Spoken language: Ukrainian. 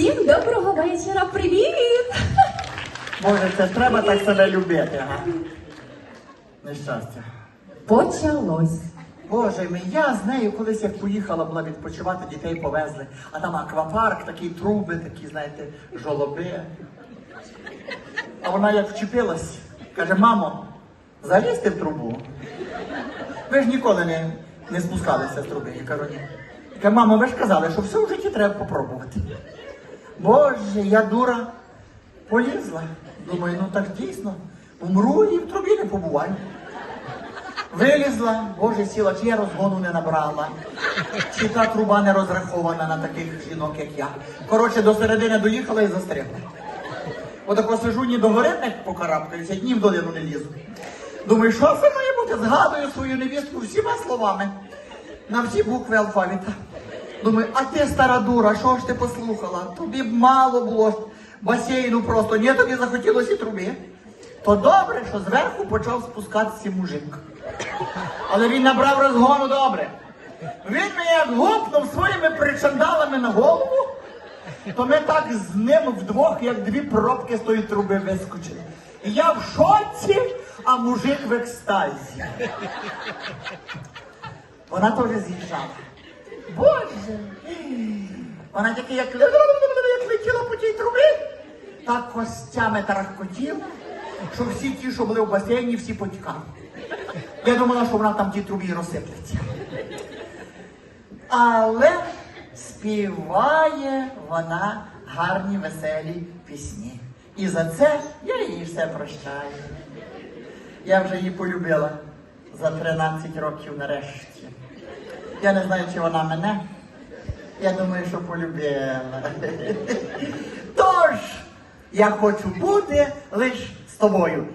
вечора. Привіт! Боже, це треба так себе любити, ага. Нещастя. Почалось. Боже мій, я з нею колись як поїхала була відпочивати, дітей повезли, а там аквапарк, такі труби, такі, знаєте, жолоби. А вона як вчепилась, каже, мамо, залізьте в трубу. Ви ж ніколи не, не спускалися з труби. Я кажу, ні. Я кажу, мамо, ви ж казали, що все в житті треба попробувати. Боже, я дура полізла. Думаю, ну так дійсно, умру і в трубі не побуваю. Вилізла, боже, сіла, чи я розгону не набрала, чи та труба не розрахована на таких жінок, як я. Коротше, до середини доїхала і застрягла. Отако сижу, ні до гори не покарабкаюся, ні в долину не лізу. Думаю, що це має бути? Згадую свою невістку всіма словами, на всі букви алфавіта. Думаю, а ти стара дура, що ж ти послухала? Тобі б мало було басейну просто, ні, тобі захотілося труби. То добре, що зверху почав спускатися мужик. Але він набрав розгону добре. Він мене як гупнув своїми причандалами на голову, то ми так з ним вдвох, як дві пробки з тої труби вискочили. Я в шоці, а мужик в екстазі. Вона теж з'їжджала. Боже! Вона тільки як, як летіла по тій трубі, так костями тарахкотіла, що всі ті, що були в басейні, всі потікали. Я думала, що вона там в тій трубі розсиплеться. Але співає вона гарні веселі пісні. І за це я їй все прощаю. Я вже її полюбила за 13 років нарешті. Я не знаю, чи вона мене. Я думаю, що полюбила. Тож, я хочу бути лише з тобою.